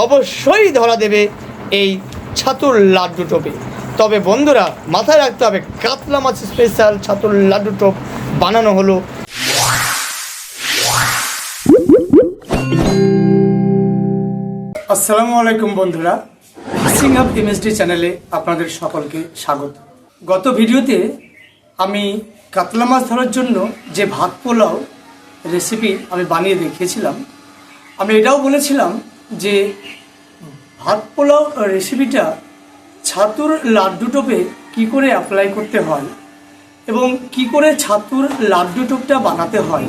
অবশ্যই ধরা দেবে এই ছাতুর লাড্ডু টোপে। তবে বন্ধুরা, মাথায় রাখতে হবে, কাতলা মাছ স্পেশাল ছাতুর লাড্ডু টোপ বানানো হলো। আসসালামু আলাইকুম বন্ধুরা সিং আপ এমএসডি চ্যানেলে আপনাদের সকলকে স্বাগত। গত ভিডিওতে আমি কাতলা মাছ ধরার জন্য যে ভাত পোলাও রেসিপি আমি বানিয়ে দেখিয়েছিলাম, আমি এটাও বলেছিলাম যে ভাত পোলাও রেসিপিটা ছাতুর লাড্ডু টোপে কী করে অ্যাপ্লাই করতে হয় এবং কি করে ছাতুর লাড্ডু টোপটা বানাতে হয়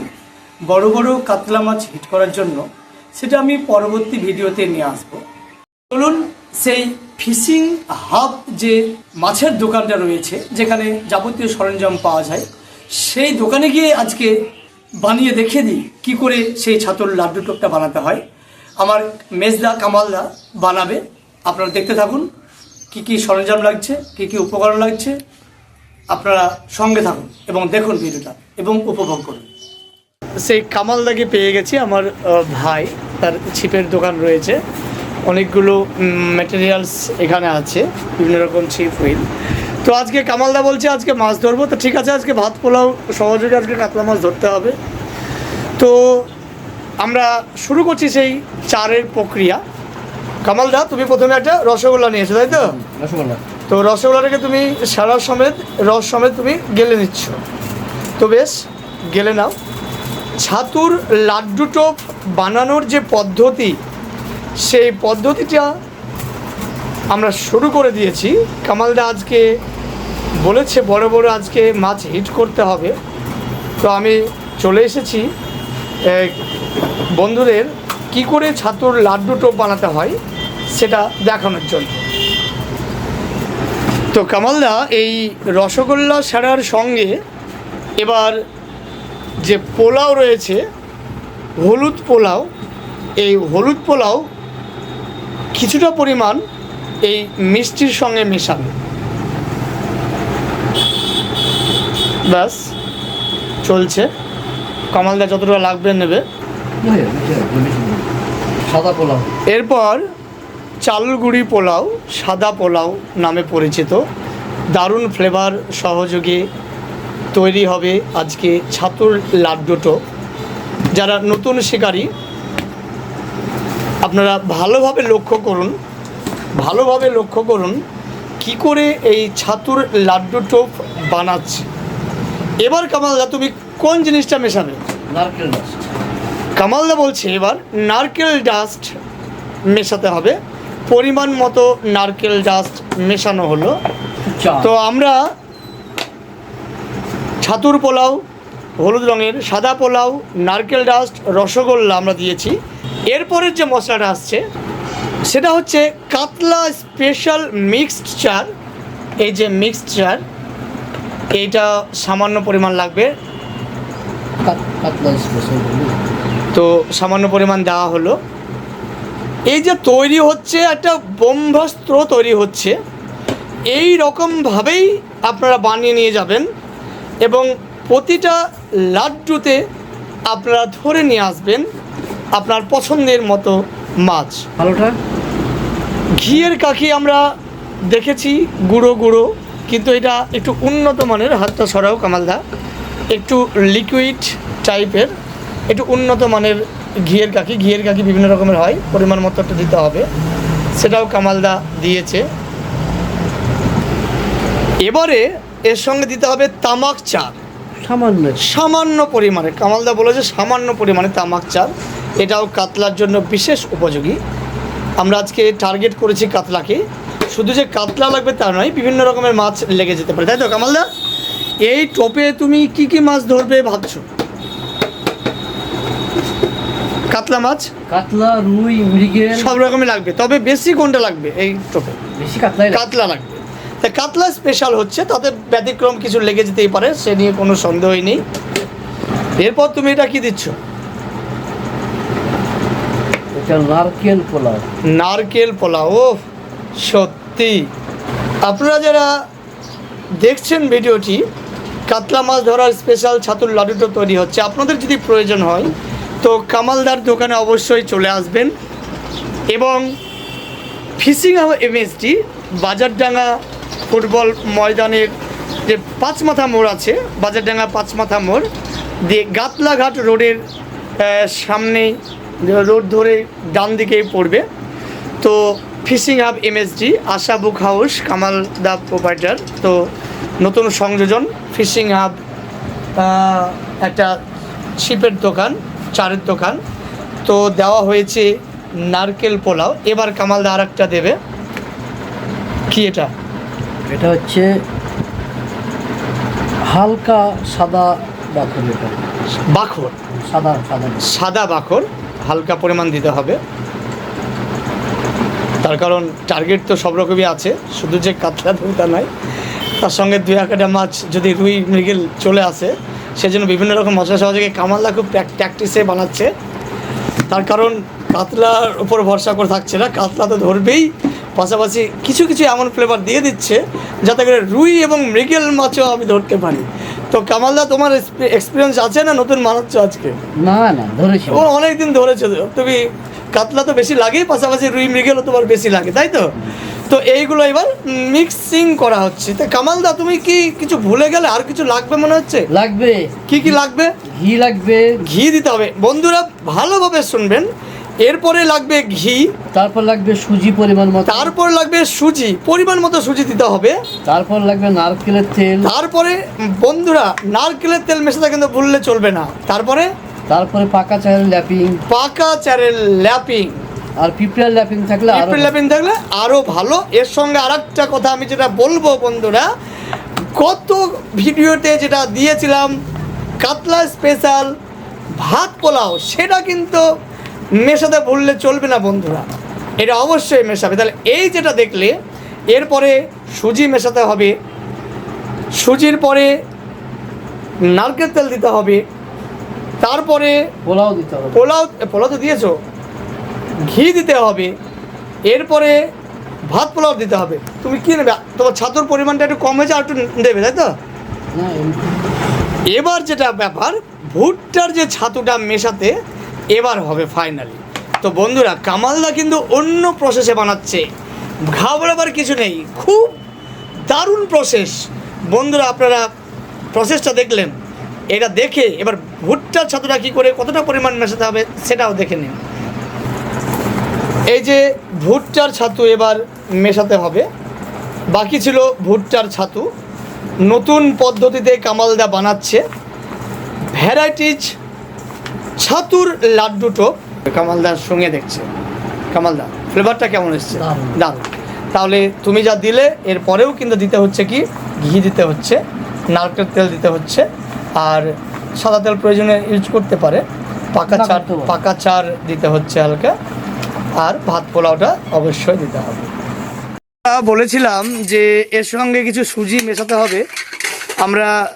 বড় বড় কাতলা মাছ হিট করার জন্য, সেটা আমি পরবর্তী ভিডিওতে নিয়ে আসব। চলুন সেই ফিশিং হাব যে মাছের দোকানটা রয়েছে, যেখানে যাবতীয় সরঞ্জাম পাওয়া যায়, সেই দোকানে গিয়ে আজকে বানিয়ে দেখে দিই কী করে সেই ছাতুর লাড্ডু টোপটা বানাতে হয়। আমার মেজদা কামালদা বানাবে। আপনারা দেখতে থাকুন, কি কি সরঞ্জাম লাগছে, কি কি উপকরণ লাগছে। আপনারা সঙ্গে থাকুন এবং দেখুন ভিডিওটা এবং উপভোগ করুন। সেই কামালদাকে পেয়ে গেছি আমার ভাই। তার ছিপের দোকান রয়েছে। অনেকগুলো ম্যাটেরিয়ালস এখানে আছে, বিভিন্ন রকম ছিপ, হুইল। তো আজকে কামালদা বলছে, আজকে মাছ ধরবো। তো ঠিক আছে, আজকে ভাত পোলাও সহযোগে আজকে কাতলা মাছ ধরতে হবে। তো আমরা শুরু করছি সেই চারের প্রক্রিয়া। কামালদা তুমি প্রথমে একটা রসগোল্লা নিয়েছো তাই তো? রসগোল্লা। তো রসগোল্লাটাকে তুমি সারা সমেত রস সমেত তুমি গেলে নিচ্ছ। তো বেশ গেলে নাও। ছাতুর লাড্ডু টোপ বানানোর যে পদ্ধতি সেই পদ্ধতিটা আমরা শুরু করে দিয়েছি। কামালদা আজকে বলেছে বড় বড় আজকে মাছ হিট করতে হবে। তো আমি চলে এসেছি। বন্ধুদের কি করে ছাতুর লাড্ডু টোপ বানাতে হয় সেটা দেখানোর জন্য। তো কামালদা, এই রসগোল্লা সারার সঙ্গে এবার যে পোলাও রয়েছে, হলুদ পোলাও, এই হলুদ পোলাও কিছুটা পরিমাণ এই মিষ্টির সঙ্গে মেশাবে ব্যাস, চলছে। কামালদা যতটা লাগবে নেবে। সাদা পোলাও। এরপর চালগুড়ি পোলাও সাদা পোলাও নামে পরিচিত। দারুণ ফ্লেভার সহযোগে তৈরি হবে আজকে ছাতুর লাড্ডুটো যারা নতুন শিকারী আপনারা ভালোভাবে লক্ষ্য করুন ভালোভাবে লক্ষ্য করুন কি করে এই ছাতুর লাড্ডু টোপ বানাচ্ছে। এবার কামালদা তুমি কোন জিনিসটা মেশাবে নারকেল রস কামালদা বলছে এবার নারকেল ডাস্ট মেশাতে হবে। পরিমাণ মতো নারকেল ডাস্ট মেশানো হলো। তো আমরা ছাতুর পোলাও হলুদ রঙের সাদা পোলাও নারকেল ডাস্ট রসগোল্লা আমরা দিয়েছি। এরপরের যে মশলাটা আসছে সেটা হচ্ছে কাতলা স্পেশাল মিক্সড চার। এই যে মিক্সড চার এইটা সামান্য পরিমাণ লাগবে। তো সামান্য পরিমাণ দেওয়া হলো। এই যে তৈরি হচ্ছে একটা ব্রহ্মাস্ত্র তৈরি হচ্ছে এই রকমভাবেই আপনারা বানিয়ে নিয়ে যাবেন এবং প্রতিটা লাড্ডুতে আপনারা ধরে নিয়ে আসবেন আপনার পছন্দের মতো মাছ। ভালোটা? ঘিয়ের কাকি আমরা দেখেছি গুঁড়ো গুঁড়ো। কিন্তু এটা একটু উন্নত মানের হাতটা সরাও কামালদা। একটু লিকুইড টাইপের একটু উন্নত মানের ঘিয়ের কাকি ঘিয়ের কাকি বিভিন্ন রকমের হয় পরিমাণ মতো একটু দিতে হবে। সেটাও কামালদা দিয়েছে। এবারে এর সঙ্গে দিতে হবে তামাক চা সামান্য। সামান্য পরিমাণে। কামালদা বলেছে সামান্য পরিমাণে তামাক চাল। এটাও কাতলার জন্য বিশেষ উপযোগী। আমরা আজকে টার্গেট করেছি কাতলাকে। শুধু যে কাতলা লাগবে তা নয় বিভিন্ন রকমের মাছ লেগে যেতে পারে। তাই তো কামালদা? এই টোপে তুমি কি কি মাছ ধরবে ভাবছ? কাতলা মাছ? কাতলা রুই মৃগেল। সব রকমই লাগবে তবে বেশি কোনটা লাগবে এই টোপে? বেশি কাতলাই লাগে। কাতলা লাগবে। তা কাতলা স্পেশাল হচ্ছে তাতে ব্যতিক্রম কিছু লেগে যেতেই পারে সে নিয়ে কোনো সন্দেহই নেই। এরপর তুমি এটা কি দিচ্ছ? এটা নারকেল পোলাও। নারকেল পোলাও ও সত্যি। আপনারা যারা দেখছেন ভিডিওটি কাতলা মাছ ধরার স্পেশাল ছাতুর লাডুটা তৈরি হচ্ছে আপনাদের যদি প্রয়োজন হয় তো কামালদার দোকানে অবশ্যই চলে আসবেন। এবং ফিশিং এমএসটি বাজারডাঙ্গা ফুটবল ময়দানের যে পাঁচ মাথা মোড় আছে বাজারডাঙ্গা পাঁচ মাথা মোড় দিয়ে গাতলাঘাট রোডের আহ, সামনেই রোড ধরে ডান দিকেই পড়বে। তো fishing hub MSD Asha book house Kamal da proprietor তো নতুন সংযোজন ফিশিং হাব একটা ছিপের দোকান চারের দোকান। তো দেওয়া হয়েছে নারকেল পোলাও। এবার কামালদা আর একটা দেবে। কি এটা? এটা হচ্ছে হালকা সাদা এটা। বাখর? সাদা সাদা। সাদা বাখর। হালকা পরিমাণ দিতে হবে। তার কারণ টার্গেট তো সব রকমই আছে শুধু যে কাতলা ধরতে তা নয় তার সঙ্গে দুই একটা মাছ যদি রুই মৃগেল চলে আসে সেজন্য বিভিন্ন রকম মশলা সহযোগে কামালদা খুব প্র্যাকটিসে বানাচ্ছে। তার কারণ কাতলার উপর ভরসা করে থাকছে না কাতলা তো ধরবেই পাশাপাশি কিছু কিছু এমন ফ্লেভার দিয়ে দিচ্ছে যাতে করে রুই এবং মৃগেল মাছও আমি ধরতে পারি। তো কামালদা তোমার এক্সপিরিয়েন্স আছে না নতুন বানাচ্ছ আজকে? না না ধরেছি। ও অনেক দিন ধরেছে। তুমি কাতলা তো বেশি লাগে পাশাপাশি রুই মৃগেলও তোমার বেশি লাগে তাই তো? তো এইগুলো এবার মিক্সিং করা হচ্ছে। তো কামালদা তুমি কি কিছু ভুলে গেলে আর কিছু লাগবে মনে হচ্ছে? লাগবে। কি কি লাগবে? ঘি লাগবে। ঘি দিতে হবে। বন্ধুরা ভালোভাবে শুনবেন। এরপরে লাগবে ঘি। তারপর লাগবে সুজি পরিমাণ মতো। তারপর লাগবে সুজি। পরিমাণ মতো সুজি দিতে হবে। তারপর লাগবে নারকেলের তেল। তারপরে বন্ধুরা নারকেলের তেল মেশাতে কিন্তু ভুললে চলবে না। তারপরে? তারপরে পাকা চালের ল্যাপিং। পাকা চারের ল্যাপিং। আর পিঁপড়ার ল্যাপিং থাকলে আরও এপ্রিল ল্যাপিং থাকলে আরও ভালো। এর সঙ্গে আরেকটা কথা আমি যেটা বলব বন্ধুরা কত ভিডিওতে যেটা দিয়েছিলাম কাতলা স্পেশাল ভাত পোলাও সেটা কিন্তু মেশাতে ভুললে চলবে না বন্ধুরা। এটা অবশ্যই মেশাবে। তাহলে এই যেটা দেখলে এরপরে সুজি মেশাতে হবে সুজির পরে নারকেল তেল দিতে হবে তারপরে পোলাও দিতে হবে। পোলাও পোলাও তো দিয়েছ? ঘি দিতে হবে। এরপরে ভাত পোলাও দিতে হবে। তুমি কি নেবে? তোমার ছাতুর পরিমাণটা একটু কম হয়েছে আর একটু দেবে তাই তো? এবার যেটা ব্যাপার ভুট্টার যে ছাতুটা মেশাতে এবার হবে ফাইনালি তো বন্ধুরা কামালদা কিন্তু অন্য প্রসেসে বানাচ্ছে। ঘাবড়াবার কিছু নেই। খুব দারুণ প্রসেস বন্ধুরা আপনারা প্রসেসটা দেখলেন। এটা দেখে এবার ভুট্টার ছাতুটা কী করে কতটা পরিমাণ মেশাতে হবে সেটাও দেখে নিন। এই যে ভুট্টার ছাতু এবার মেশাতে হবে। বাকি ছিল ভুট্টার ছাতু। নতুন পদ্ধতিতে কামালদা বানাচ্ছে। ভ্যারাইটিজ ছাতুর লাড্ডু টোপ। কামালদার সঙ্গে দেখছে। কামালদা ফ্লেভারটা কেমন এসছে? দারুণ। দারুণ। তাহলে তুমি যা দিলে এর পরেও কিন্তু দিতে হচ্ছে কি? ঘি দিতে হচ্ছে নারকেল তেল দিতে হচ্ছে। আর সাদা তেল প্রয়োজনে ইউজ করতে পারে। পাকা চার পাকা চার দিতে হচ্ছে হালকা। আর ভাত পোলাওটা অবশ্যই দিতে হবে। বলেছিলাম যে এর সঙ্গে কিছু সুজি মেশাতে হবে। আমরা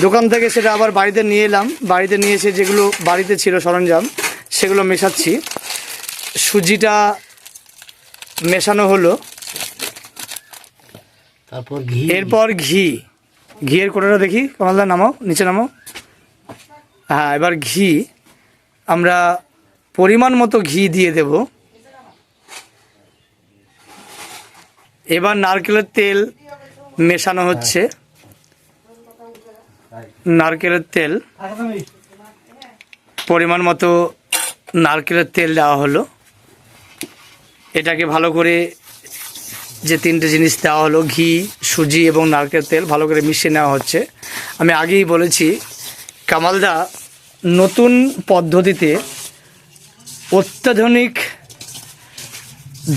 দোকান থেকে সেটা আবার বাড়িতে নিয়ে এলাম। বাড়িতে নিয়ে এসে যেগুলো বাড়িতে ছিল সরঞ্জাম সেগুলো মেশাচ্ছি। সুজিটা মেশানো হলো। তারপর ঘি। এরপর ঘি। ঘিয়ের কোটাটা দেখি, কমালদা নামাও, নিচে নামাও। হ্যাঁ এবার ঘি। আমরা পরিমাণ মতো ঘি দিয়ে দেব। এবার নারকেলের তেল মেশানো হচ্ছে। নারকেলের তেল। পরিমাণ মতো নারকেলের তেল দেওয়া হলো। এটাকে ভালো করে যে তিনটে জিনিস দেওয়া হলো ঘি সুজি এবং নারকেল তেল ভালো করে মিশিয়ে নেওয়া হচ্ছে। আমি আগেই বলেছি কামালদা নতুন পদ্ধতিতে অত্যাধুনিক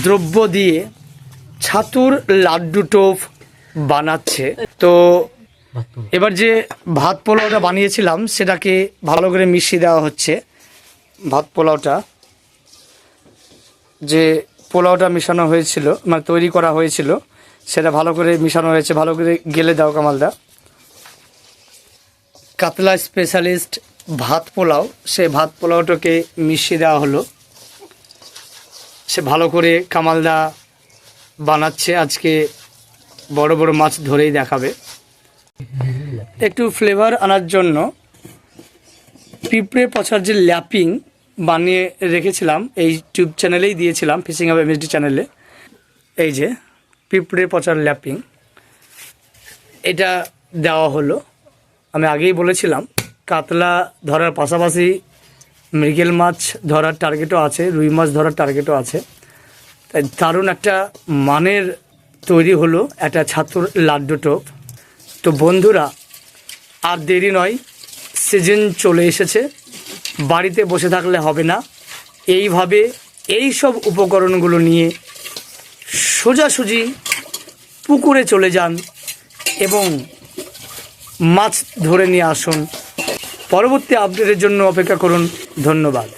দ্রব্য দিয়ে ছাতুর লাড্ডু টোপ বানাচ্ছে। তো এবার যে ভাত পোলাওটা বানিয়েছিলাম সেটাকে ভালো করে মিশিয়ে দেওয়া হচ্ছে। ভাত পোলাওটা যে পোলাওটা মিশানো হয়েছিল মানে তৈরি করা হয়েছিল। সেটা ভালো করে মিশানো হয়েছে, ভালো করে গেলে দাও কামালদা। কাতলা স্পেশালিস্ট ভাত পোলাও, সে ভাত পোলাওটাকে মিশিয়ে দেওয়া হলো। সে ভালো করে কামালদা বানাচ্ছে, আজকে বড় বড় মাছ ধরেই দেখাবে। একটু ফ্লেভার আনার জন্য পিঁপড়ে পচার যে ল্যাপিং বানিয়ে রেখেছিলাম। এই টিউব চ্যানেলেই দিয়েছিলাম ফিশিং অফ এমএসডি চ্যানেলে এই যে পিঁপড়ে পচার ল্যাপিং এটা দেওয়া হলো। আমি আগেই বলেছিলাম, কাতলা ধরার পাশাপাশি মৃগেল মাছ ধরার টার্গেটও আছে, রুই মাছ ধরার টার্গেটও আছে। তাই দারুণ একটা মানের তৈরি হলো একটা ছাতুর লাড্ডু টোপ। তো বন্ধুরা, আর দেরি নয় সিজন চলে এসেছে। বাড়িতে বসে থাকলে হবে না। এইভাবে এই সব উপকরণগুলো নিয়ে সোজাসুজি পুকুরে চলে যান এবং মাছ ধরে নিয়ে আসুন। পরবর্তী আপডেটের জন্য অপেক্ষা করুন। ধন্যবাদ।